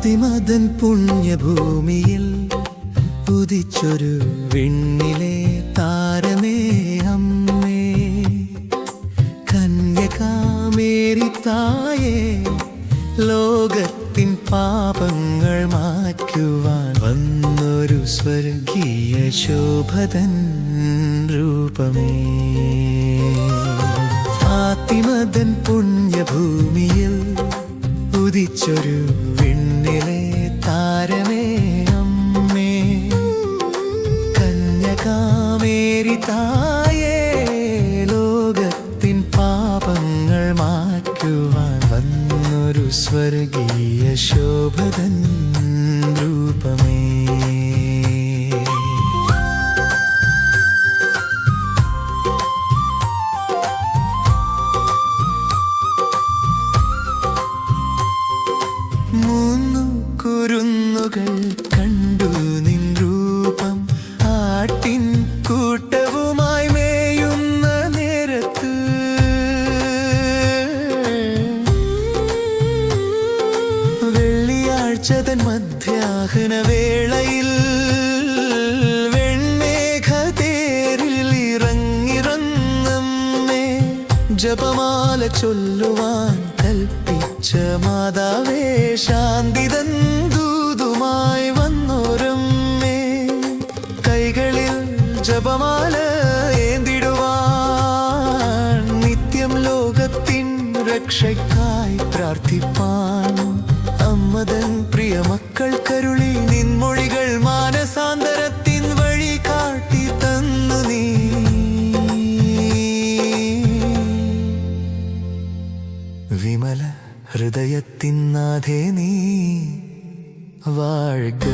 ഫാത്തിമതൻ പുണ്യഭൂമിയിൽ ഉദിച്ചൊരു വിണ്ണിലെ താരമേ അമ്മേ. കന്യകാമേരി തായേ ലോകത്തിൻ പാപങ്ങൾ മാറ്റുവാൻ വന്നൊരു സ്വർഗീയ ശോഭതൻ രൂപമേ. ഫാത്തിമതൻ പുണ്യഭൂമിയിൽ ഉദിച്ചൊരു വിണ്ണിലെ താരമേ അമ്മേ. കന്യകാമേരി തായേ ലോകത്തിൻ പാപങ്ങൾ മാറ്റുവാൻ വന്നൊരു സ്വർഗീയ ശോഭതൻ രൂപമേ. കുരുന്നുകൾ കണ്ടു നിൻ രൂപം. ആട്ടിൻ കൂട്ടവുമായി മേയുന്ന നേരത്ത്. വെള്ളിയാഴ്ചതൻ മധ്യാഹന വേളയിൽ ജപമാല ചൊല്ലുവാൻ കൽപ്പിച്ച മാതാവേ ശാന്തിതൻ ദൂതുമായി വന്നോരമ്മേ കൈകളിൽ ജപമാല നിത്യം ലോകത്തിൻ രക്ഷയ്ക്കായി പ്രാർത്ഥിപ്പാൻ അമ്മതൻ പ്രിയ മക്കൾ കരുളി നിൻമൊഴികൾ മാനസാന്തരത്തിൻ വഴി കാട്ടി തന്നു നീ. വിമല ഹൃദയത്തിൻ നാഥേ നീ. வாழ்க.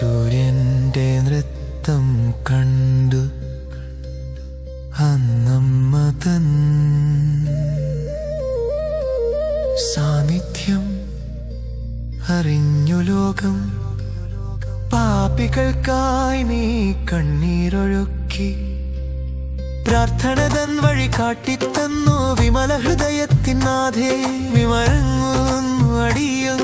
സൂര്യന്റെ നൃത്തം കണ്ടു. അന്നമ്മ തൻ സാന്നിധ്യം അറിഞ്ഞു ലോകം. പാപികൾക്കായി നീ കണ്ണീരൊഴുക്കി. പ്രാർത്ഥന തൻ വഴി കാട്ടിത്തന്നു. വിമല ഹൃദയത്തിനാഥേ വിമരങ്ങുന്നു അടിയങ്ങൾ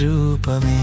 രൂപമേ